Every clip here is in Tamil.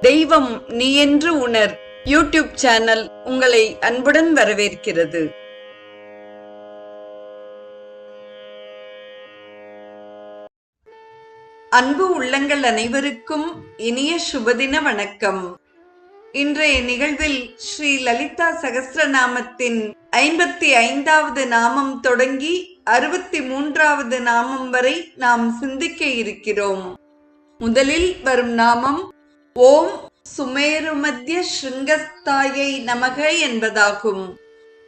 தெய்வம் நீ என்று உணர். யூடியூப் சேனல் உங்களை அன்புடன் வரவேற்கிறது. அன்பு உள்ளங்கள் அனைவருக்கும் இனிய சுபதின வணக்கம். இன்றைய நிகழ்வில் ஸ்ரீ லலிதா சகஸ்ரநாமத்தின் ஐம்பத்தி ஐந்தாவது நாமம் தொடங்கி அறுபத்தி மூன்றாவது நாமம் வரை நாம் சிந்திக்க இருக்கிறோம். முதலில் வரும் நாமம் ஓம் சுமேருமத்திய ஸ்ருங்கஸ்தாயை நமக என்பதாகும்.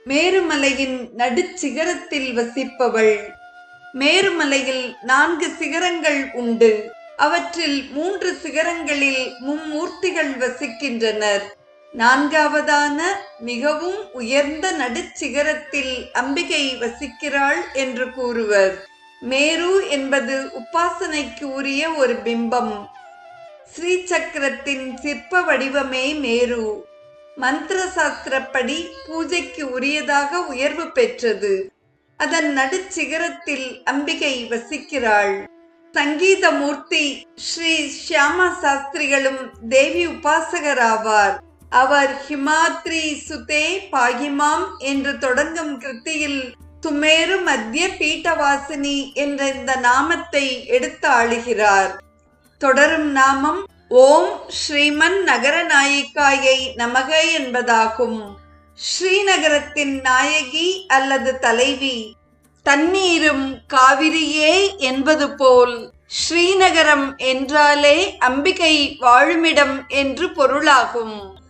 மேருமலையின் நடுச்சிகரத்தில் வசிப்பவள். மேருமலையில் நான்கு சிகரங்கள் உண்டு. அவற்றில் மூன்று சிகரங்களில் மும்மூர்த்திகள் வசிக்கின்றனர். நான்காவதான மிகவும் உயர்ந்த நடுச்சிகரத்தில் அம்பிகை வசிக்கிறாள் என்று கூறுவர். மேரு என்பது உபாசனைக்கு உரிய ஒரு பிம்பம். ஸ்ரீ சக்கரத்தின் சிற்ப வடிவமே மேரு. மந்திர சாஸ்திரப்படி பூஜைக்கு உரியதாக உயர்வு பெற்றது. அதன் நடுச்சிகரத்தில் அம்பிகை வசிக்கிறாள். சங்கீத மூர்த்தி ஸ்ரீ ஷியாமா சாஸ்திரிகளும் தேவி உபாசகராவார். அவர் ஹிமாத்ரி சுதே பாகிமாம் என்று தொடங்கும் கிருத்தியில் சுமேரு மத்திய பீட்டவாசினி என்ற இந்த நாமத்தை எடுத்து ஆளுகிறார். தொடரும் நாமம் ஓம் ஸ்ரீமன் நகரநாயிகாயை நமக என்பதாகும். ஸ்ரீநகரத்தின் நாயகி அல்லது தலைவி தண்ணீரும் காவிரியே என்பது போல் ஸ்ரீநகரம் என்றாலே அம்பிகை வாழுமிடம் என்று பொருளாகும்.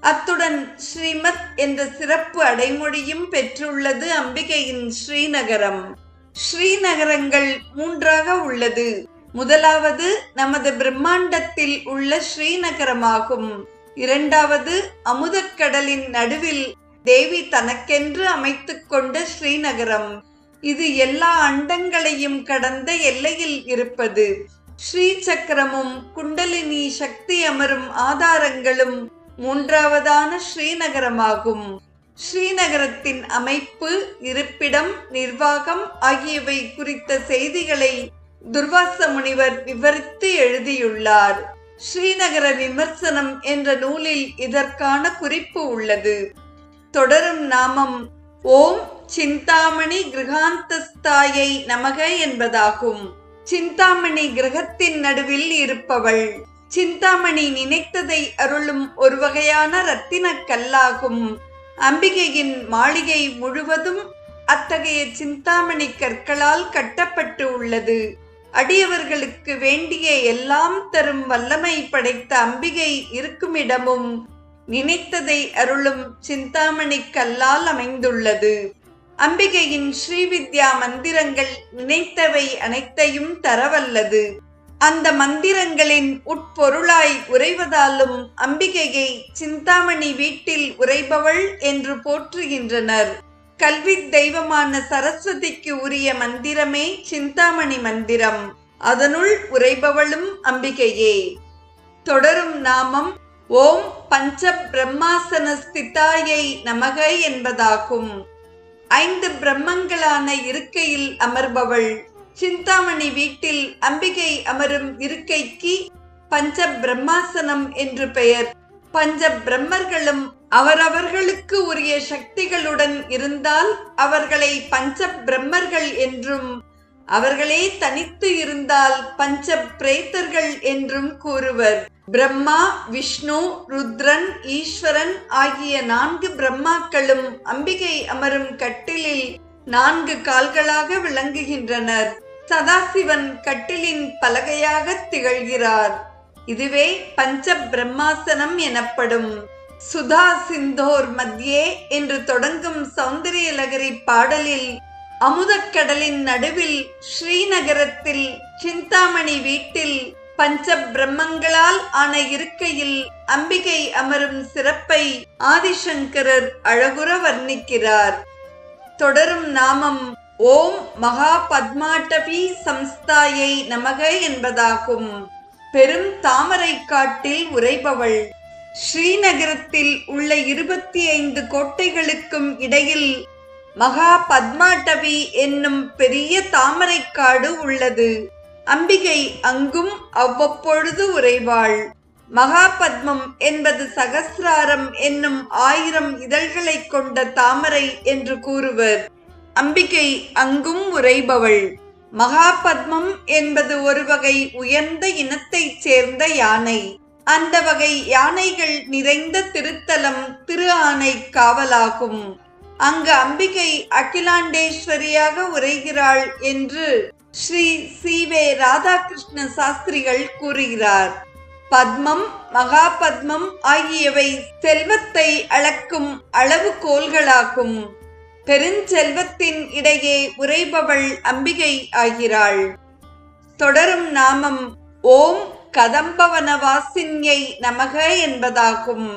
அத்துடன் ஸ்ரீமத் என்ற சிறப்பு அடைமொழியும் பெற்றுள்ளது அம்பிகையின் ஸ்ரீநகரம். ஸ்ரீநகரங்கள் மூன்றாக உள்ளது. முதலாவது நமது பிரம்மாண்டத்தில் உள்ள ஸ்ரீநகரமாகும். இரண்டாவது அமுதக்கடலின் நடுவில் தேவி தனக்கென்று அமைத்து கொண்ட ஸ்ரீநகரம். இது எல்லா அண்டங்களையும் கடந்த எல்லையில் இருப்பது. ஸ்ரீ சக்கரமும் குண்டலினி சக்தி அமரும் ஆதாரங்களும் மூன்றாவதான ஸ்ரீநகரமாகும். ஸ்ரீநகரத்தின் அமைப்பு இருப்பிடம் நிர்வாகம் ஆகியவை குறித்த செய்திகளை துர்வாச முனிவர் விவரித்து எழுதியுள்ளார். ஸ்ரீநகர விமர்சனம் என்ற நூலில் இதற்கான குறிப்பு உள்ளது. தொடரும் நாமம் ஓம் சிந்தாமணி கிரகாந்தஸ்தாயை நமக என்பதாகும். சிந்தாமணி கிரகத்தின் நடுவில் இருப்பவள். சிந்தாமணி நினைத்ததை அருளும் ஒரு வகையான ரத்தின கல்லாகும். அம்பிகையின் மாளிகை முழுவதும் அத்தகைய சிந்தாமணி கற்களால் கட்டப்பட்டு உள்ளது. அடியவர்களுக்கு வேண்டிய எல்லாம் தரும் வல்லமை படைத்த அம்பிகை இருக்குமிடமும் நினைத்ததை அருளும் சிந்தாமணி கல்லால் அமைந்துள்ளது. அம்பிகையின் ஸ்ரீவித்யா மந்திரங்கள் நினைத்தவை அனைத்தையும் தரவல்லது. அந்த மந்திரங்களின் உட்பொருளாய் உறைவதாலும் அம்பிகையை சிந்தாமணி வீட்டில் உறைபவள் என்று போற்றுகின்றனர். கல்வி தெய்வமான சரஸ்வதிக்கு உரிய மந்திரமே சிந்தாமணி மந்திரம். அதனுள் உரைபவளும் அம்பிகையே. தொடரும் நாமம் ஓம் பஞ்ச பிரம்மாசன ஸ்திதாயை நமக என்பதாகும். ஐந்து பிரம்மங்களான இருக்கையில் அமர்பவள். சிந்தாமணி வீட்டில் அம்பிகை அமரும் இருக்கைக்கு பஞ்ச பிரம்மாசனம் என்று பெயர். பஞ்ச பிரம்மர்களும் அவரவர்களுக்கு உரிய சக்திகளுடன் இருந்தால் அவர்களை பஞ்ச பிரம்மர்கள் என்றும் அவர்களே தனித்து இருந்தால் பஞ்ச பிரேத்தர்கள் என்றும் கூறுவர். பிரம்மா விஷ்ணு ருத்ரன் ஈஸ்வரன் ஆகிய நான்கு பிரம்மாக்களும் அம்பிகை அமரும் கட்டிலில் நான்கு கால்களாக விளங்குகின்றனர். சதாசிவன் கட்டிலின் பலகையாக திகழ்கிறார். இதுவே பஞ்ச பிரம்மாசனம் எனப்படும். சுதா சிந்தோர் மத்தியே என்று தொடங்கும் சௌந்தரிய லகரி பாடலில் அமுதக்கடலின் நடுவில் ஸ்ரீநகரத்தில் சிந்தாமணி வீட்டில் பஞ்ச பிரம்மங்களால் ஆன இருக்கையில் அம்பிகை அமரும் சிறப்பை ஆதிசங்கரர் அழகுற வர்ணிக்கிறார். தொடரும் நாமம் ஓம் மகா பத்மாட்டபி சம்ஸ்தாயை நமக என்பதாகும். பெரும் தாமரை காட்டில் உறைபவள். ஸ்ரீநகரத்தில் உள்ள இருபத்தி ஐந்து கோட்டைகளுக்கும் இடையில் மகா பத்மாட்டவி என்னும் பெரிய தாமரைக்காடு உள்ளது. அம்பிகை அங்கும் அவ்வப்பொழுது உறைவாள். மகாபத்மம் என்பது சகசிராரம் என்னும் ஆயிரம் இதழ்களைக் கொண்ட தாமரை என்று கூறுவர். அம்பிகை அங்கும் உறைபவள். மகாபத்மம் என்பது ஒரு வகை உயர்ந்த இனத்தைச் சேர்ந்த யானை. அந்த வகை யானைகள் நிறைந்த திருத்தலம் திரு ஆனை காவலாகும். அங்கு அம்பிகை அகிலாண்டேஸ்வரியாக உரைகிறாள் என்று ஸ்ரீ சீவே ராதாகிருஷ்ண சாஸ்திரிகள் கூறுகிறார். பத்மம் மகாபத்மம் ஆகியவை செல்வத்தை அளக்கும் அளவுகோல்களாகும். பெருஞ்செல்வத்தின் இடையே உரைபவள் அம்பிகை ஆகிறாள். தொடரும் நாமம் ஓம் கதம்பவனவாசின்யை நமக என்பதாகும்.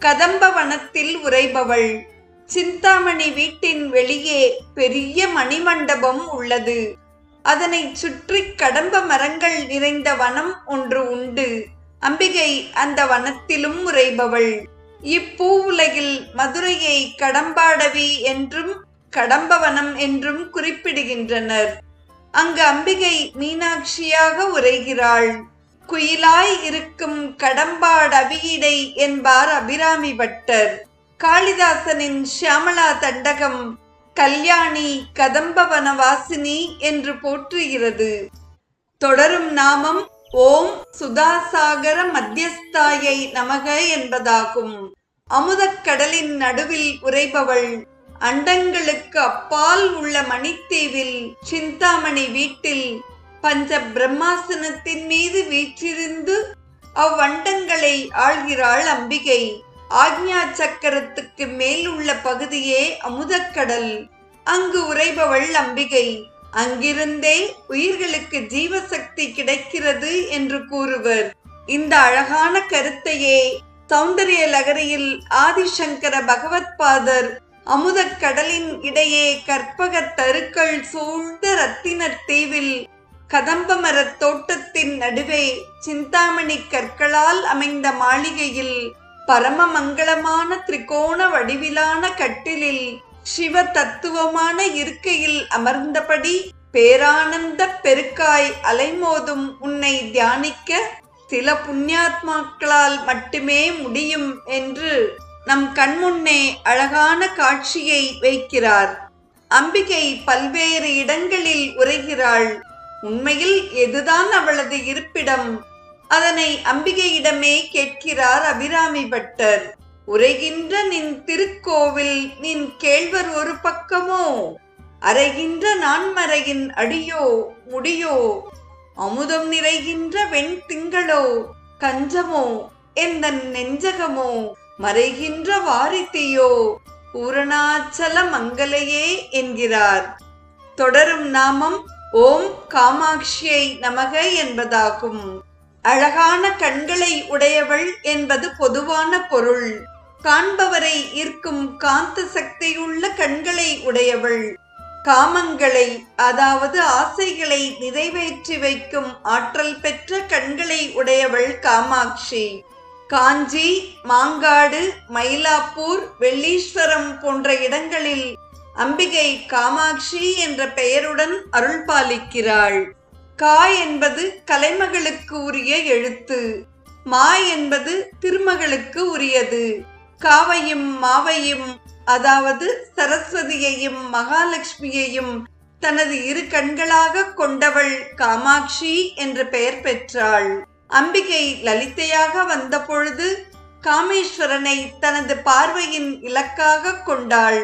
கதம்பவனத்தில் உரைபவள் சிந்தாமணி வீட்டின் வெளியே பெரிய மணிமண்டபம் உள்ளது. அதனை சுற்றி கடம்ப மரங்கள் நிறைந்த வனம் ஒன்று உண்டு. அம்பிகை அந்த வனத்திலும் உரைபவள் இப்பூவுலகில் மதுரையை கடம்பாடவி என்றும் கடம்பவனம் என்றும் குறிப்பிடுகின்றனர். அங்கு அம்பிகை மீனாட்சியாக உரைகிறாள். குயிலாய் இருக்கும் கடம்பாடவியிடை என்பார் அபிராமி பட்டர். காளிதாசனின் ஷியாமலா தண்டகம் கல்யாணி கதம்பவனவாசினி என்று போற்றுகிறது. தொடரும் நாமம் ஓம் சுதாசாகர மத்தியஸ்தாயை நமக என்பதாகும். அமுதக்கடலின் நடுவில் உரைபவள் அண்டங்களுக்கு அப்பால் உள்ள மணித்தீவில் சிந்தாமணி வீட்டில் பஞ்ச பிரம்மாசனத்தின் மீது வீற்றிருந்து அவ்வண்டங்களை ஆள்கிறாள் அம்பிகை. ஆக்ஞா சக்கரத்துக்கு மேல் உள்ள பகுதியே அமுதக்கடல் அங்கு உரைபவள் அம்பிகை. அங்கிருந்தே உயிர்களுக்கு ஜீவசக்தி கிடைக்கிறது என்று கூறுவர். இந்த அழகான கருத்தையே சௌந்தரிய லகரியில் ஆதிசங்கர பகவத்பாதர் அமுதக் கடலின் இடையே கற்பக தருக்கள் சூழ்ந்த ரத்தின தீவில் கதம்ப மரத் தோட்டத்தின் நடுவே சிந்தாமணி கற்களால் அமைந்த மாளிகையில் பரம மங்களமான திரிகோண வடிவிலான கட்டிலில் சிவ தத்துவமான இருக்கையில் அமர்ந்தபடி பேரானந்த பெருக்காய் அலைமோதும் உன்னை தியானிக்க சில புண்ணியாத்மாக்களால் மட்டுமே முடியும் என்று நம் கண்முன்னே அழகான காட்சியை வைக்கிறார். அம்பிகை பல்வேறு இடங்களில் உரைகிறாள். உண்மையில் எதுதான் அவளது இருப்பிடம்? அதனை அம்பிகையிடமே கேட்கிறார் அபிராமி பட்டர். உரைகின்ற நின் திருக்கோவில் நின் கேழ்வர் ஒரு பக்கமோ? அறைகின்ற நான்மறையின் அடியோ முடியோ? அமுதம் நிறைகின்ற வெண் திங்களோ கஞ்சமோ? எந்த நெஞ்சகமோ? மறைகின்ற வாரித்தியோ? பூரணாச்சல மங்கலையே என்கிறார். தொடரும் நாமம் ஓம் காமாட்சியை நமக என்பதாகும். அழகான கண்களை உடையவள் என்பது பொதுவான பொருள். காண்பவரை ஈர்க்கும் காந்த சக்தியுள்ள கண்களை உடையவள். காமங்களை அதாவது ஆசைகளை நிறைவேற்றி வைக்கும் ஆற்றல் பெற்ற கண்களை உடையவள் காமாட்சி. காஞ்சி மாங்காடு மயிலாப்பூர் வெள்ளீஸ்வரம் போன்ற இடங்களில் அம்பிகை காமாட்சி என்ற பெயருடன் அருள் பாலிக்கிறாள் கா என்பது கலைமகளுக்கு உரிய எழுத்து. மா என்பது திருமகளுக்கு உரியது. காவையும் மாவையும் அதாவது சரஸ்வதியையும் மகாலட்சுமியையும் தனது இரு கண்களாக கொண்டவள் காமாட்சி என்று பெயர் பெற்றாள். அம்பிகை லலிதையாக வந்தபொழுது காமேஸ்வரனை தனது பார்வையின் இலக்காக கொண்டாள்.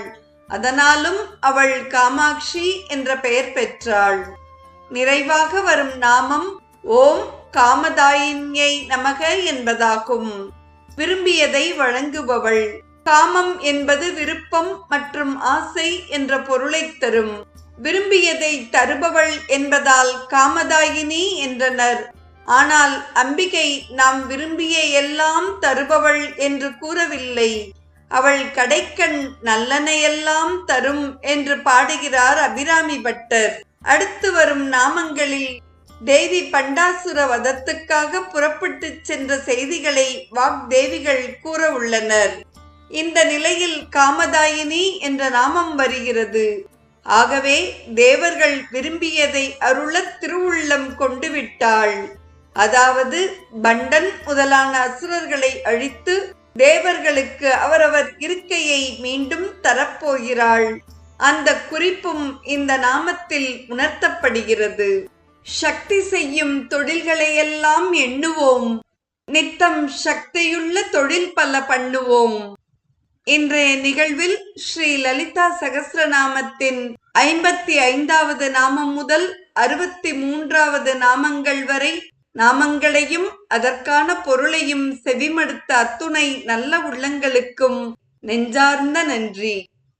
அதனாலும் அவள் காமாட்சி என்ற பெயர் பெற்றாள். நிறைவாக வரும் நாமம் ஓம் காமதாயின்யை நமக என்பதாகும். விரும்பியதை வழங்குபவள். காமம் என்பது விருப்பம் மற்றும் ஆசை என்ற பொருளைத் தரும். விரும்பியதை தருபவள் என்பதால் காமதாயினி என்றனர். ஆனால் அம்பிகை நாம் விரும்பிய எல்லாம் தருபவள் என்று கூறவில்லை. அவள் கடைக்கண் நல்லனையெல்லாம் தரும் என்று பாடுகிறார் அபிராமி பட்டர். அடுத்து வரும் நாமங்களில் தேவி பண்டாசுர வதத்துக்காக புறப்பட்டு சென்ற செய்திகளை வாக்தேவிகள் கூற உள்ளனர். இந்த நிலையில் காமதாயினி என்ற நாமம் வருகிறது. ஆகவே தேவர்கள் விரும்பியதை அருள திருவுள்ளம் கொண்டு விட்டாள். அதாவது பண்டன் முதலான அசுரர்களை அழித்து தேவர்களுக்கு அவரவர் இருக்கையை மீண்டும் தரப்போகிறாள். அந்த குறிப்பும் இந்த நாமத்தில் உணர்த்தப்படுகிறது. சக்தி செய்யும் தொழில்களையெல்லாம் எண்ணுவோம். நித்தம் சக்தியுள்ள தொழில் பல பண்ணுவோம். இன்றைய நிகழ்வில் ஸ்ரீ லலிதா சகசிரநாமத்தின் ஐம்பத்தி ஐந்தாவது நாமம் முதல் அறுபத்தி மூன்றாவது நாமங்கள் வரை நாமங்களையும் அதற்கான பொருளையும் செவிமடுத்த அத்துணை நல்ல உள்ளங்களுக்கும் நெஞ்சார்ந்த நன்றி.